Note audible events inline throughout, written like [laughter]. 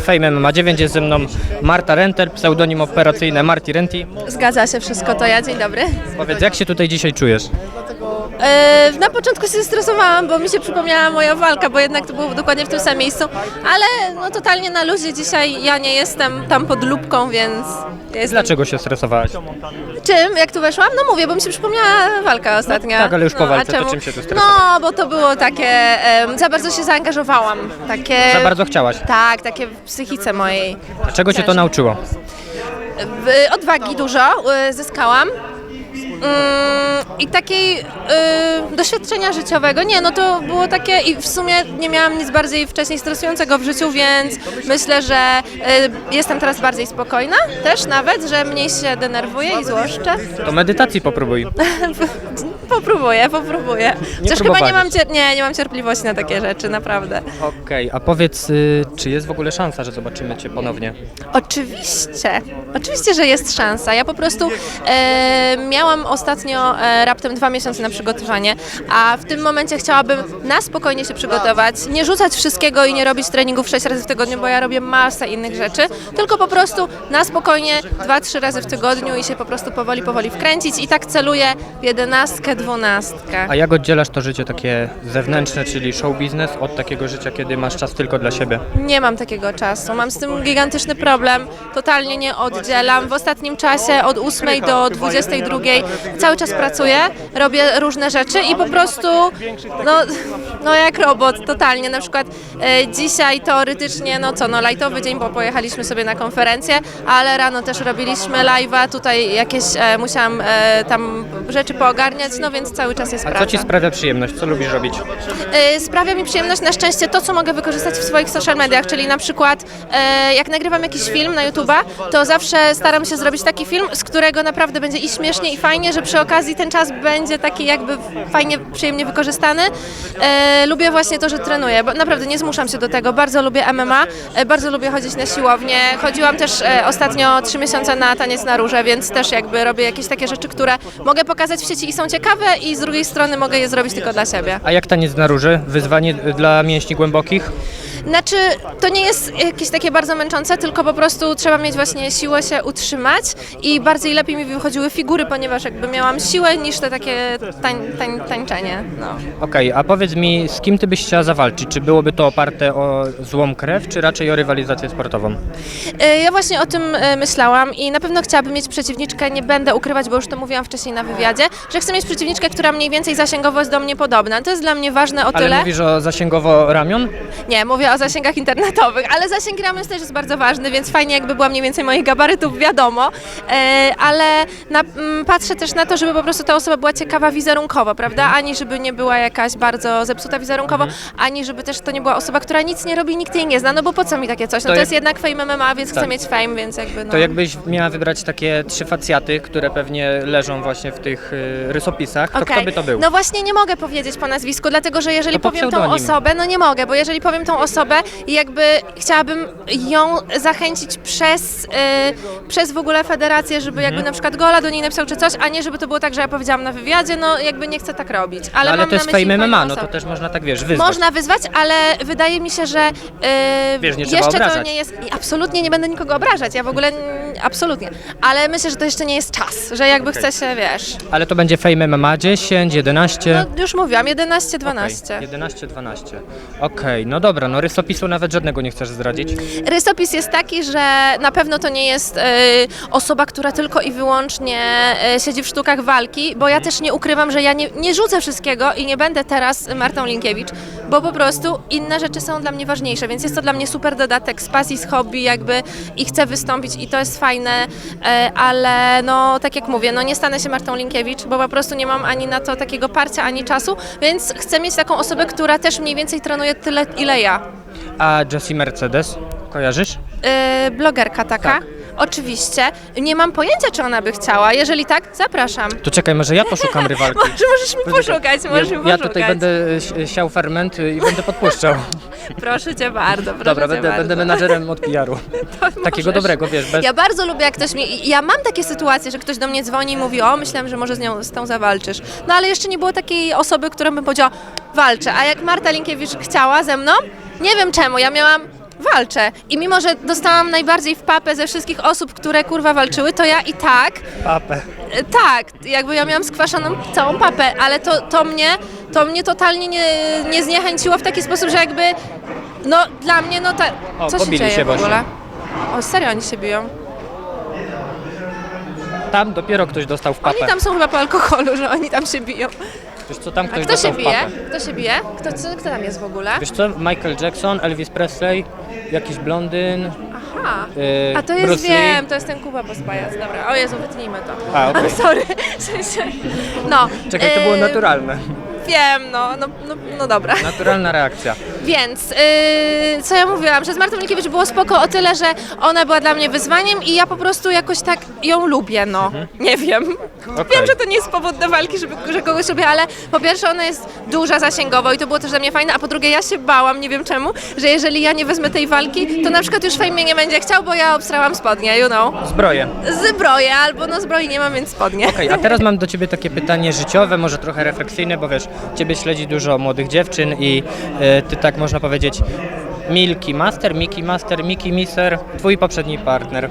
Fame MMA 9 jest ze mną Marta Renter, pseudonim operacyjny Marti Renti. Zgadza się wszystko, to ja. Dzień dobry. Powiedz, jak się tutaj dzisiaj czujesz? E, na początku się stresowałam, bo mi się przypomniała moja walka, bo jednak to było dokładnie w tym samym miejscu, ale no totalnie na luzie dzisiaj ja nie jestem tam pod lubką, więc jestem... Dlaczego się stresowałaś? Czym? Jak tu weszłam? No mówię, bo mi się przypomniała walka ostatnia. tak, ale już po no, a walce, to czym się tu stresowałaś? No, bo to było takie, em, za bardzo się zaangażowałam, takie... Za bardzo chciałaś. Tak, takie w psychice mojej. A czego cię to nauczyło? W- Odwagi dużo y, zyskałam. Mm, I takiej y, doświadczenia życiowego. Nie, no to było takie i w sumie nie miałam nic bardziej wcześniej stresującego w życiu, więc myślę, że y, jestem teraz bardziej spokojna też nawet, że mniej się denerwuję i złoszczę. To medytacji popróbuj. [laughs] popróbuję, popróbuję. Chociaż chyba nie mam, cier- nie, nie mam cierpliwości na takie rzeczy, naprawdę. Okej, a powiedz, y, czy jest w ogóle szansa, że zobaczymy cię ponownie? Oczywiście, oczywiście, że jest szansa. Ja po prostu e, miałam ostatnio e, raptem dwa miesiące na przygotowanie, a w tym momencie chciałabym na spokojnie się przygotować, nie rzucać wszystkiego i nie robić treningów sześć razy w tygodniu, bo ja robię masę innych rzeczy, tylko po prostu na spokojnie dwa, trzy razy w tygodniu i się po prostu powoli, powoli wkręcić i tak celuję w jedenastkę, A jak oddzielasz to życie takie zewnętrzne, czyli show biznes, od takiego życia, kiedy masz czas tylko dla siebie? Nie mam takiego czasu. Mam z tym gigantyczny problem. Totalnie nie oddzielam. W ostatnim czasie od 8 do 22 cały czas pracuję, robię różne rzeczy i po prostu no, no jak robot, totalnie. Na przykład e, dzisiaj teoretycznie, no co, no lajtowy dzień, bo pojechaliśmy sobie na konferencję, ale rano też robiliśmy live'a, tutaj jakieś e, musiałam e, tam rzeczy poogarniać, no więc cały czas jest A praca. co ci sprawia przyjemność? Co lubisz robić? E, Sprawia mi przyjemność na szczęście to, co mogę wykorzystać w swoich social mediach, czyli na przykład e, jak nagrywam jakiś film na YouTube'a, to zawsze staram się zrobić taki film, z którego naprawdę będzie i śmiesznie i fajnie, że przy okazji ten czas będzie taki jakby fajnie, przyjemnie wykorzystany. E, lubię właśnie to, że trenuję, bo naprawdę nie zmuszam się do tego, bardzo lubię MMA, e, bardzo lubię chodzić na siłownię, chodziłam też e, ostatnio trzy miesiące na taniec na róże, więc też jakby robię jakieś takie rzeczy, które mogę pokazać w sieci i są ciekawe i z drugiej strony mogę je zrobić tylko dla siebie. A jak taniec na róży? Wyzwanie dla mięśni głębokich? Znaczy, to nie jest jakieś takie bardzo męczące, tylko po prostu trzeba mieć właśnie siłę się utrzymać i bardziej lepiej mi wychodziły figury, ponieważ jakby miałam siłę niż te takie tań, tań, tańczenie. No. Okej, a powiedz mi, z kim ty byś chciała zawalczyć? Czy byłoby to oparte o złą krew, czy raczej o rywalizację sportową? E, Ja właśnie o tym e, myślałam i na pewno chciałabym mieć przeciwniczkę, nie będę ukrywać, bo już to mówiłam wcześniej na wywiadzie, że chcę mieć przeciwniczkę, która mniej więcej zasięgowo jest do mnie podobna. To jest dla mnie ważne o Ale tyle. mówisz o zasięgowo ramion? Nie, mówię o zasięgach internetowych, ale zasięg ramion też jest bardzo ważny, więc fajnie jakby była mniej więcej moich gabarytów, wiadomo, e, ale na, m, patrzę też na to, żeby po prostu ta osoba była ciekawa wizerunkowo, prawda, ani żeby nie była jakaś bardzo zepsuta wizerunkowo, ani żeby też to nie była osoba, która nic nie robi, nikt jej nie zna, no bo po co mi takie coś, no To to, jak- jest jednak fame MMA, więc chcę Tak. mieć fame, więc jakby no. To jakbyś miała wybrać takie trzy facjaty, które pewnie leżą właśnie w tych y, rysopisach, to Okej. kto by to był? No właśnie nie mogę powiedzieć po nazwisku, dlatego że jeżeli po powiem tą osobę, no nie mogę, bo jeżeli powiem tą osobę i jakby chciałabym ją zachęcić przez, y, przez w ogóle federację, żeby jakby Mhm. na przykład Gola do niej napisał czy coś, a nie żeby to było tak, że ja powiedziałam na wywiadzie, no jakby nie chcę tak robić. Ale, No, ale mam to jest na myśli fame MMA, no to osobę. też można tak, wiesz, wyzwać. Można wyzwać, ale wydaje mi się, że y, Wiesz, nie trzeba jeszcze to obrażać. nie jest. i Absolutnie nie będę nikogo obrażać. Ja w ogóle absolutnie. Ale myślę, że to jeszcze nie jest czas, że jakby chce się, wiesz. Ale to będzie Fame MMA 10, 11... No już mówiłam, 11, 12. Okej, 11, 12. Okej, no dobra, no rysopisu nawet żadnego nie chcesz zdradzić. Rysopis jest taki, że na pewno to nie jest e, osoba, która tylko i wyłącznie e, siedzi w sztukach walki, bo ja też nie ukrywam, że ja nie, nie rzucę wszystkiego i nie będę teraz Martą Linkiewicz, bo po prostu inne rzeczy są dla mnie ważniejsze, więc jest to dla mnie super dodatek z pasji, z hobby jakby i chcę wystąpić i to jest fajne, e, ale no tak jak mówię, no nie stanę się Martą Linkiewicz, bo po prostu nie mam ani na to takiego parcia, ani czasu, więc chcę mieć taką osobę, która też mniej więcej trenuje tyle, ile ja. A Jessie Mercedes, kojarzysz? Yy, blogerka taka. Tak. Oczywiście. Nie mam pojęcia, czy ona by chciała. Jeżeli tak, zapraszam. To czekaj, może ja poszukam [laughs] rywalki. Może możesz mi poszukać, możesz mi ja, poszukać. ja tutaj będę si- siał ferment i będę podpuszczał. [laughs] Proszę cię bardzo, proszę Dobra, cię będę, bardzo. będę menadżerem od [laughs] PR-u. Takiego możesz. dobrego, wiesz, bez... Ja bardzo lubię, jak ktoś mi... Ja mam takie sytuacje, że ktoś do mnie dzwoni i mówi, o, myślałem, że może z nią z tą zawalczysz. No ale jeszcze nie było takiej osoby, która bym powiedziała, walczę. A jak Marta Linkiewicz chciała ze mną, nie wiem czemu, ja miałam walczę. I mimo, że dostałam najbardziej w papę ze wszystkich osób, które kurwa walczyły, to ja i tak Papę. E, Tak, jakby ja miałam skwaszoną całą papę, ale to, to mnie to mnie totalnie nie, nie zniechęciło w taki sposób, że jakby no dla mnie no ta, O, co się pobili dzieje się w ogóle? właśnie. O serio oni się biją. Tam dopiero ktoś dostał w papę. Oni tam są chyba po alkoholu, że oni tam się biją. Wiesz co, tam A ktoś kto się w bije? papę. Kto się bije? Kto, co, kto tam jest w ogóle? Wiesz co, Michael Jackson, Elvis Presley, jakiś blondyn, Aha. yy, A to jest, Bruce Lee. wiem, to jest ten Kuba Pospajas. Dobra, o Jezu, wytnijmy to. A, [laughs] okej. [laughs] Sorry. No. Czekaj, to było e, naturalne. Wiem, no, no, no, no dobra. Naturalna reakcja. Więc, yy, co ja mówiłam, że z Martą Minkiewicz było spoko o tyle, że ona była dla mnie wyzwaniem i ja po prostu jakoś tak ją lubię, no. Nie wiem. Wiem, że to nie jest powód do walki, żeby, że kogoś lubię, ale po pierwsze ona jest duża zasięgowo i to było też dla mnie fajne, a po drugie ja się bałam, nie wiem czemu, że jeżeli ja nie wezmę tej walki, to na przykład już Fame mnie nie będzie chciał, bo ja obstrałam spodnie, you know. Zbroję. Zbroję albo no zbroi nie mam, więc spodnie. Okej, a teraz mam do Ciebie takie pytanie życiowe, może trochę refleksyjne, bo wiesz, Ciebie śledzi dużo młodych dziewczyn i e, Ty tak można powiedzieć Milki Master, Miki Master, Miki Mister, Twój poprzedni partner.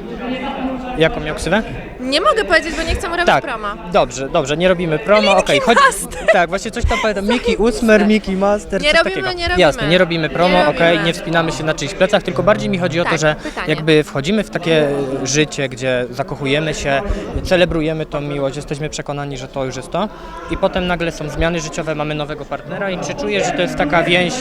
Jaką miał ksywę? Nie mogę powiedzieć, bo nie chcę mu robić Tak, proma. dobrze, dobrze, nie robimy promo, okej, chodź. Tak, właśnie coś tam pamiętam, [laughs] Miki Usmer, Miki Master, Nie coś robimy, takiego. nie robimy. Jasne, nie robimy promo, Nie okej, robimy. nie wspinamy się na czyichś plecach, tylko bardziej mi chodzi o to, Tak, że pytanie. jakby wchodzimy w takie życie, gdzie zakochujemy się, celebrujemy tą miłość, jesteśmy przekonani, że to już jest to i potem nagle są zmiany życiowe, mamy nowego partnera i czy czujesz, że to jest taka więź,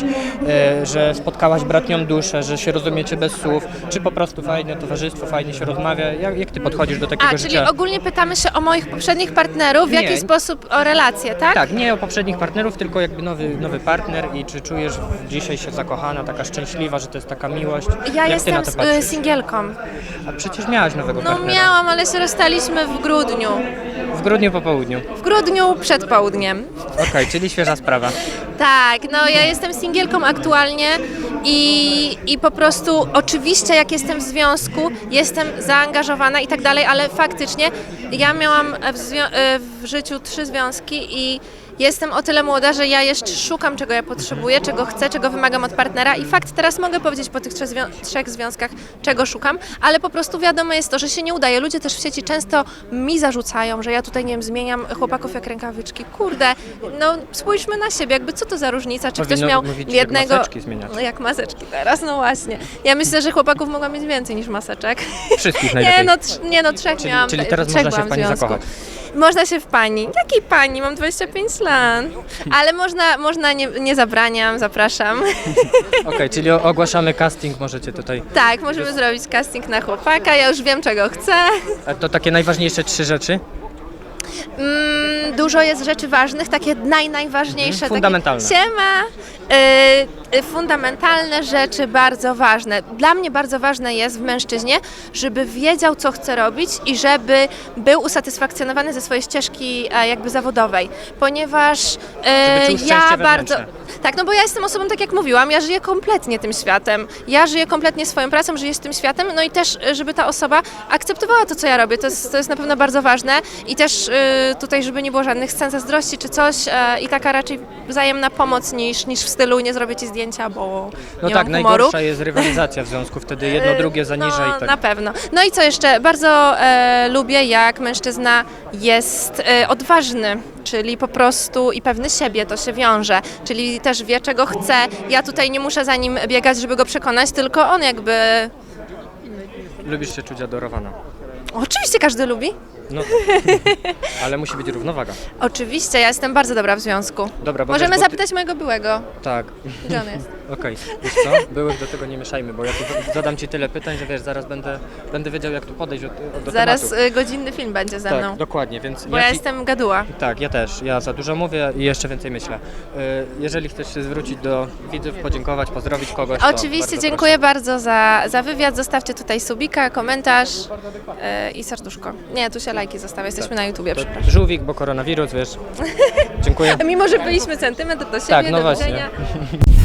e, że spotkałaś bratnią duszę, że się rozumiecie bez słów, czy po prostu fajne towarzystwo, fajnie się rozmawia, jak, jak ty podchodzisz do takiego A, czyli życia? ogólnie pytamy się o moich poprzednich partnerów, w Nie. jaki sposób o relacje, tak? Tak, nie o poprzednich partnerów, tylko jakby nowy, nowy partner i czy czujesz dzisiaj się zakochana, taka szczęśliwa, że to jest taka miłość? Ja Jak jestem ty na to s- patrzysz? y, singielką. A przecież miałaś nowego No partnera. miałam, ale się rozstaliśmy w grudniu. W grudniu po południu. W grudniu przed południem. Okej, czyli świeża sprawa. Tak, no ja jestem singielką aktualnie i, i po prostu oczywiście jak jestem w związku, jestem zaangażowana i tak dalej, ale faktycznie ja miałam w, e, w życiu trzy związki i jestem o tyle młoda, że ja jeszcze szukam czego ja potrzebuję, czego chcę, czego wymagam od partnera i fakt teraz mogę powiedzieć po tych trzech, zwią- trzech związkach, czego szukam, ale po prostu wiadomo jest to, że się nie udaje. Ludzie też w sieci często mi zarzucają, że ja tutaj, nie wiem, zmieniam chłopaków jak rękawiczki. Kurde, no spójrzmy na siebie, jakby co to za różnica, czy Powinno ktoś miał mówić, jak jednego... No jak maseczki teraz, no właśnie. Ja myślę, że chłopaków mogła mieć więcej niż maseczek. Wszystkich najlepiej. Nie no, trz- nie no, trzech Czyli- miałam. czyli teraz trzech można się w pani związku. zakochać. Można się w pani. Jakiej pani? Mam 25 lat. Ale można, można nie, nie zabraniam, zapraszam. [laughs] Okej, czyli o- ogłaszamy casting, możecie tutaj. Tak, możemy zrobić casting na chłopaka, ja już wiem czego chcę. A to takie najważniejsze trzy rzeczy? Mm, dużo jest rzeczy ważnych, takie naj, najważniejsze. Fundamentalne. Takie, siema. Y, fundamentalne rzeczy bardzo ważne. Dla mnie bardzo ważne jest w mężczyźnie, żeby wiedział, co chce robić i żeby był usatysfakcjonowany ze swojej ścieżki e, jakby zawodowej, ponieważ e, Żeby czuł ja szczęście bardzo... wewnętrzne. Tak, no bo ja jestem osobą, tak jak mówiłam, ja żyję kompletnie tym światem. Ja żyję kompletnie swoją pracą, żyję z tym światem, no i też, e, żeby ta osoba akceptowała to, co ja robię. To jest, to jest na pewno bardzo ważne i też e, tutaj, żeby nie było żadnych scen zazdrości czy coś e, i taka raczej wzajemna pomoc niż, niż w stylu nie zrobię ci zdjęcia, bo No nie tak, mam humoru. najgorsza jest rywalizacja w związku, wtedy jedno E, [laughs] drugie zaniża no, i tak. Na pewno. No i co jeszcze? Bardzo e, lubię, jak mężczyzna jest e, odważny, czyli po prostu i pewny siebie to się wiąże, czyli też wie, czego chce. Ja tutaj nie muszę za nim biegać, żeby go przekonać, tylko on jakby. Lubisz się czuć adorowana. Oczywiście każdy lubi. No, [laughs] ale musi być równowaga. Oczywiście, ja jestem bardzo dobra w związku. Dobra, bo Możemy wiesz, bo ty- zapytać mojego byłego, Tak, gdzie on jest. [laughs] okej. Wiesz co, byłych do tego nie mieszajmy, bo ja tu zadam Ci tyle pytań, że wiesz, zaraz będę, będę wiedział jak tu podejść do, do Zaraz tematu. y, godzinny film będzie ze mną. Tak, dokładnie, więc Bo ja ci- jestem gaduła. Tak, ja też. Ja za dużo mówię i jeszcze więcej myślę. Y, Jeżeli chcesz się zwrócić do widzów, podziękować, pozdrowić kogoś, to Oczywiście, bardzo dziękuję bardzo za, za wywiad. Zostawcie tutaj subika, komentarz e, i serduszko. Nie, tu się lajki zostawia, jesteśmy na YouTubie, przepraszam. Żółwik, bo koronawirus, wiesz. [laughs] Dziękuję. Mimo, że byliśmy centymetr do siebie, Tak, no do właśnie. widzenia. [laughs]